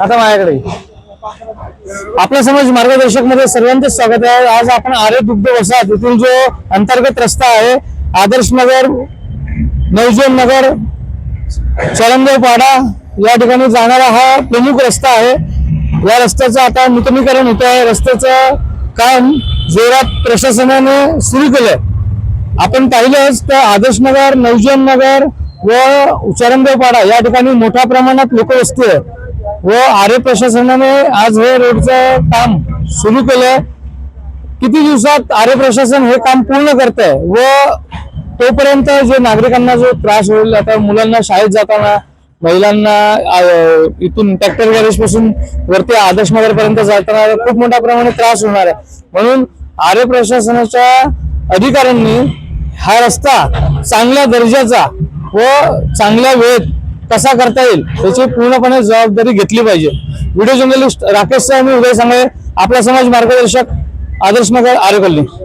आता माझ्याकडे. आपल्या समाज मार्गदर्शकमध्ये सर्वांचे स्वागत आहे. आज आपण आर्य दुग्ध वसाहत येथील जो अंतर्गत रस्ता आहे आदर्श नगर नवजोन नगर चरणदेव पाडा या ठिकाणी जाणारा हा प्रमुख रस्ता आहे. या रस्त्याचं आता नूतनीकरण होत आहे रस्त्याचं काम जोरात प्रशासनाने सुरू केलं आपण पाहिलंच तर आदर्श नगर नवजन नगर व उचारंगपाडा या ठिकाणी मोठ्या प्रमाणात लोकवस्ती आहे व आरे प्रशासनाने आज हे रोडचं काम सुरू केलंय. किती दिवसात आर्य प्रशासन हे काम पूर्ण करत आहे व तोपर्यंत जे नागरिकांना जो त्रास होईल आता मुलांना शाळेत जाताना महिलांना इथून ट्रॅक्टर गॅरेजपासून वरती आदर्श नगर पर्यंत जाताना खूप मोठ्या प्रमाणात त्रास होणार आहे. म्हणून आर्य प्रशासनाच्या अधिकाऱ्यांनी हा रस्ता चांगल्या दर्जाचा व चांगल्या वेळेत कसा करता येईल याची पूर्णपणे जबाबदारी घेतली पाहिजे. व्हिडिओ जर्नलिस्ट राकेश साहेब मी उदय सांगळे आपला समाज मार्गदर्शक आदर्श नगर आर्य कॉलनी.